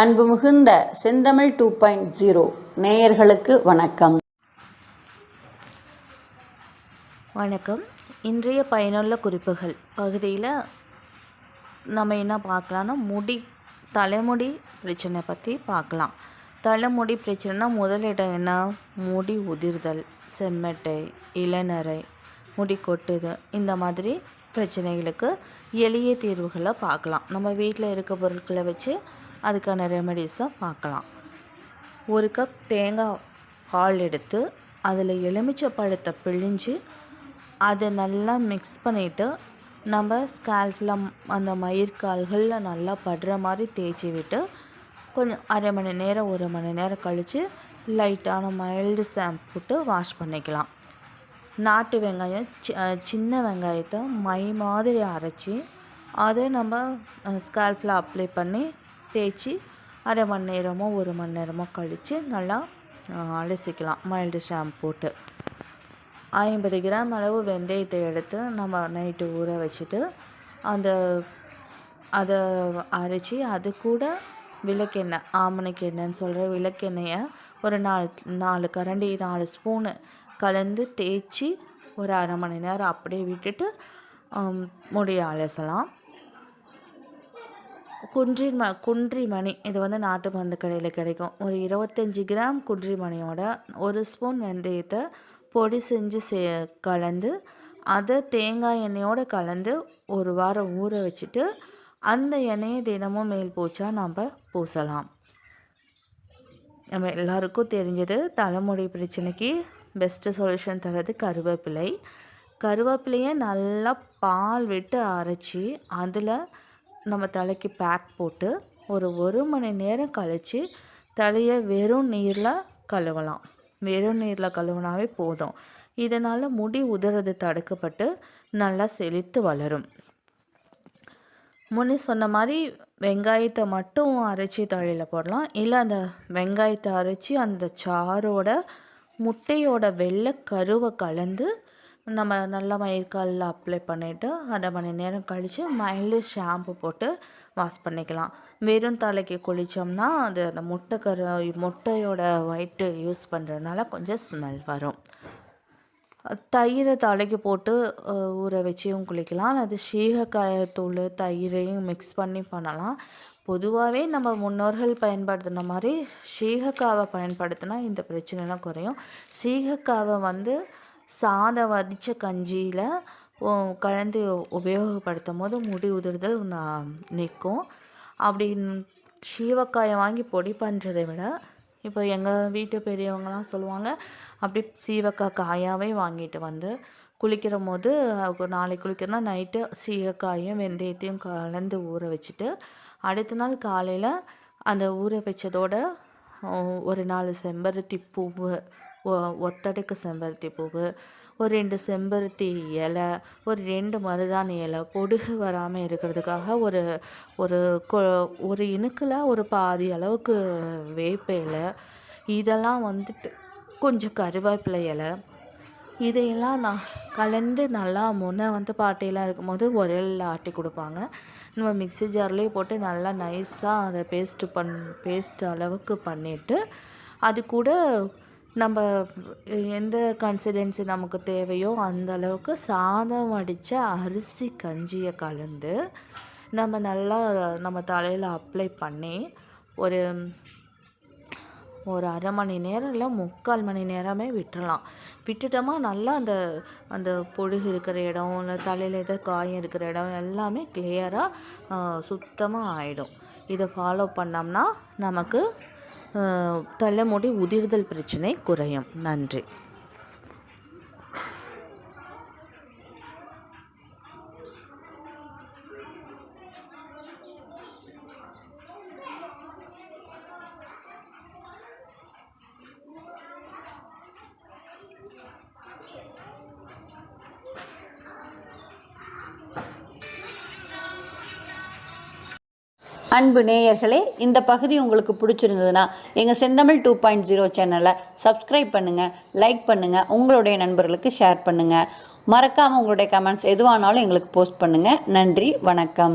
அன்பு மிகுந்த செந்தமிழ் டூ பாயிண்ட் ஜீரோ நேயர்களுக்கு வணக்கம். வணக்கம். இன்றைய பயனுள்ள குறிப்புகள். பகுதியில் நம்ம என்ன பார்க்கலான்னா முடி தலைமுடி பிரச்சனை பற்றி பார்க்கலாம். தலைமுடி பிரச்சனைனா முதலிடம் என்ன? முடி உதிர்தல் செம்மட்டை இளநரை முடி கொட்டுது இந்த மாதிரி பிரச்சனைகளுக்கு எளிய தீர்வுகளை பார்க்கலாம். நம்ம வீட்டில் இருக்க பொருட்களை வச்சு அதுக்கான ரெமெடிஸை பார்க்கலாம். ஒரு கப் தேங்காய் பால் எடுத்து அதில் எலுமிச்சை பழத்தை பிழிஞ்சு அதை நல்லா மிக்ஸ் பண்ணிவிட்டு நம்ம ஸ்கால்ஃபில் அந்த மயிர்கால்களில் நல்லா படுற மாதிரி தேய்ச்சி விட்டு கொஞ்சம் அரை மணி நேரம் ஒரு மணி நேரம் கழித்து லைட்டான மைல்டு ஷாம்பு போட்டு வாஷ் பண்ணிக்கலாம். நாட்டு வெங்காயம் சின்ன வெங்காயத்தை மை மாதிரி அரைச்சி அதை நம்ம ஸ்கால்ஃபில் அப்ளை பண்ணி தேய்ச்சி அரை மணி நேரமோ ஒரு மணி நேரமோ கழித்து நல்லா அலசிக்கலாம். மைல்டு ஷாம்பு போட்டு. ஐம்பது கிராம் அளவு வெந்தயத்தை எடுத்து நம்ம நைட்டு ஊற வச்சுட்டு அந்த அதை அரைச்சி அது கூட விளக்கெண்ணெய் ஆமணக்கு சொல்கிற விளக்கெண்ணெயை ஒரு நாலு நாலு கரண்டி நாலு ஸ்பூனு கலந்து தேய்ச்சி ஒரு அரை மணி நேரம் அப்படியே விட்டுட்டு முடிய அலசலாம். குன்றி ம குன்றி மணி இது வந்து நாட்டு மருந்து கடையில் கிடைக்கும். ஒரு இருபத்தஞ்சி கிராம் குன்றி மணியோட ஒரு ஸ்பூன் வெந்தயத்தை பொடி செஞ்சு சே கலந்து அதை தேங்காய் எண்ணெயோடு கலந்து ஒரு வாரம் ஊற வச்சுட்டு அந்த எண்ணெயை தினமும் மேல் பூச்சா நம்ம பூசலாம். நம்ம எல்லாருக்கும் தெரிஞ்சது தலைமுடி பிரச்சனைக்கு பெஸ்ட்டு சொல்யூஷன் தரது கருவேப்பிலை. கருவேப்பிலையை நல்லா பால் விட்டு அரைச்சி அதில் நம்ம தலைக்கு பேக் போட்டு ஒரு ஒரு மணி நேரம் கழித்து தலையை வெறும் நீரில் கழுவலாம். வெறும் நீரில் கழுவினாவே போதும். இதனால் முடி உதறது தடுக்கப்பட்டு நல்லா செழித்து வளரும். முன்னே சொன்ன மாதிரி வெங்காயத்தை மட்டும் அரைச்சி தலையில் போடலாம். இல்லை அந்த வெங்காயத்தை அரைச்சி அந்த சாரோட முட்டையோட வெள்ளை கருவை கலந்து நம்ம நல்லா மயிர்காலில் அப்ளை பண்ணிவிட்டு அரை மணி நேரம் கழித்து மைல்டு ஷாம்பு போட்டு வாஷ் பண்ணிக்கலாம். வெறும் தலைக்கு குளித்தோம்னா அது அந்த முட்டை கரு முட்டையோட ஒயிட்டு யூஸ் பண்ணுறதுனால கொஞ்சம் ஸ்மெல் வரும். தயிரை தலைக்கு போட்டு ஊற வச்சியும் குளிக்கலாம். அது சீகக்காயத்தூள் தயிரையும் மிக்ஸ் பண்ணி பண்ணலாம். பொதுவாகவே நம்ம முன்னோர்கள் பயன்படுத்தின மாதிரி சீகக்காவை பயன்படுத்தினா இந்த பிரச்சனைலாம் குறையும். சீகக்காவை வந்து சாதம் வடித்த கஞ்சியில் கலந்து உபயோகப்படுத்தும் போது முடி உதிர்தல் நிற்கும். அப்படி சீவக்காயை வாங்கி பொடி பண்ணுறதை விட இப்போ எங்கள் வீட்டு பெரியவங்களாம் சொல்லுவாங்க அப்படி சீவக்காய் காயாகவே வாங்கிட்டு வந்து குளிக்கிற போது நாளைக்கு குளிக்கிறனா நைட்டு சீகக்காயும் வெந்தயத்தையும் கலந்து ஊற வச்சுட்டு அடுத்த நாள் காலையில் அந்த ஊற வச்சதோட ஒரு நாலு செம்பருத்தி பூவு ஒத்தடுக்கு செம்பருத்தி பூவு ஒரு ரெண்டு செம்பருத்தி இலை ஒரு ரெண்டு மருதாணி இலை பொடுகு வராமல் இருக்கிறதுக்காக ஒரு ஒரு கொ ஒரு இணுக்கில் ஒரு பாதி அளவுக்கு வேப்ப இலை இதெல்லாம் வந்துட்டு கொஞ்சம் கருவேப்பிலை இலை. இதையெல்லாம் நான் கலந்து நல்லா முன்னே வந்து பாட்டியெல்லாம் இருக்கும்போது உரலில் ஆட்டி கொடுப்பாங்க. நம்ம மிக்சி ஜார்லேயே போட்டு நல்லா நைஸாக அதை பேஸ்ட்டு பண் பேஸ்ட் அளவுக்கு பண்ணிவிட்டு அது கூட நம்ம எந்த கன்சிடென்சி நமக்கு தேவையோ அந்த அளவுக்கு சாதம் வடித்த அரிசி கஞ்சியை கலந்து நம்ம நல்லா நம்ம தலையில் அப்ளை பண்ணி ஒரு ஒரு அரை மணி நேரம் இல்லை முக்கால் மணி நேரமே விட்டுடலாம் விட்டுட்டோமா நல்லா அந்த அந்த பொழுகு இருக்கிற இடம் இல்லை தலையில் ஏதோ காயம் இருக்கிற இடம் எல்லாமே கிளியராக சுத்தமாக ஆகிடும் இதை ஃபாலோ பண்ணோம்னா நமக்கு தலைமுடி உதிர்தல் பிரச்சனை குறையும். நன்றி. அன்பு நேயர்களே இந்த பகுதி உங்களுக்கு பிடிச்சிருந்ததுன்னா எங்கள் செந்தமிழ் டூ பாயிண்ட் ஜீரோ சேனலை சப்ஸ்கிரைப் பண்ணுங்கள் லைக் பண்ணுங்கள் உங்களுடைய நண்பர்களுக்கு ஷேர் பண்ணுங்கள் மறக்காமல் உங்களுடைய கமெண்ட்ஸ் எதுவானாலும் எங்களுக்கு போஸ்ட் பண்ணுங்கள் நன்றி வணக்கம்.